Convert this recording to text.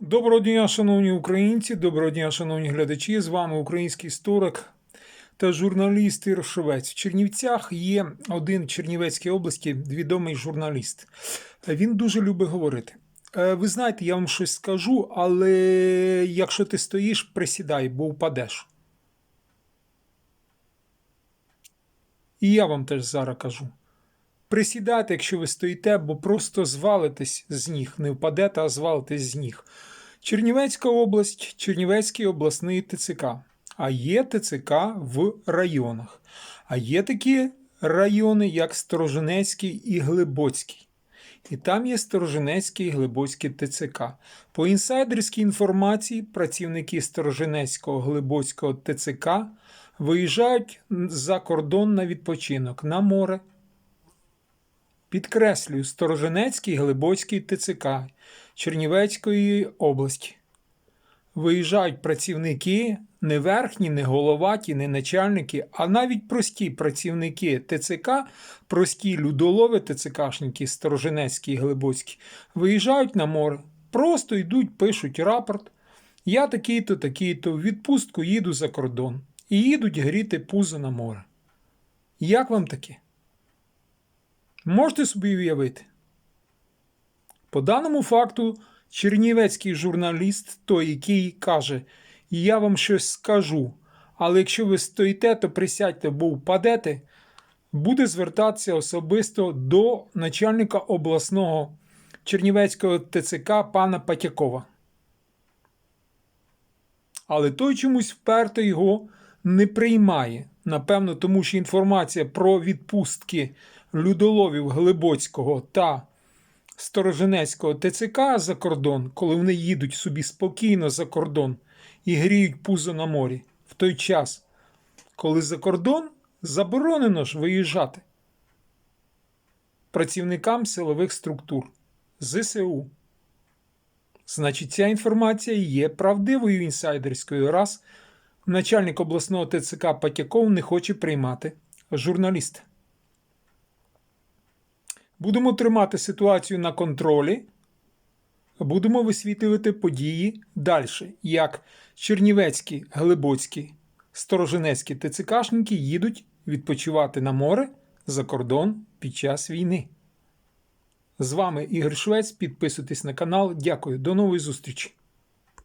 Доброго дня, шановні українці, доброго дня, шановні глядачі. З вами український історик та журналіст Ір Швець. В Чернівцях є один в Чернівецькій області відомий журналіст. Він дуже любить говорити. Е, Ви знаєте, я вам щось скажу, але якщо ти стоїш, присідай, бо впадеш. І я вам теж зараз кажу. Присідайте, якщо ви стоїте, бо просто звалитесь з ніг, не впадете, а звалитесь з ніг. Чернівецька область, Чернівецький обласний ТЦК. А є ТЦК в районах. А є такі райони, як Сторожинецький і Глибоцький. І там є Сторожинецький і Глибоцький ТЦК. По інсайдерській інформації, працівники Сторожинецького Глибоцького ТЦК виїжджають за кордон на відпочинок на море. Підкреслюю, Сторожинецький Глибоцький ТЦК Чернівецької області. Виїжджають працівники не верхні, не головаті, не начальники, а навіть прості працівники ТЦК, прості людолови ТЦКшники Сторожинецькі і Глибоцькі, виїжджають на море, просто йдуть, пишуть рапорт. Я такий-то, такий-то, в відпустку їду за кордон. І їдуть гріти пузо на море. Як вам таке? Можете собі уявити? По даному факту, чернівецький журналіст, той, який каже, я вам щось скажу, але якщо ви стоїте, то присядьте, бо впадете, буде звертатися особисто до начальника обласного Чернівецького ТЦК пана Патякова. Але той чомусь вперто його не приймає. Напевно, тому що інформація про відпустки людоловів Глибоцького та Сторожинецького ТЦК за кордон, коли вони їдуть собі спокійно за кордон і гріють пузо на морі, в той час, коли за кордон заборонено ж виїжджати працівникам силових структур ЗСУ. Значить, ця інформація є правдивою інсайдерською, раз начальник обласного ТЦК Патяков не хоче приймати журналіста. Будемо тримати ситуацію на контролі, будемо висвітлювати події далі, як Чернівецькі, Глибоцькі, Сторожинецькі ТЦКшники їдуть відпочивати на море за кордон під час війни. З вами Ігор Швець. Підписуйтесь на канал. Дякую. До нової зустрічі!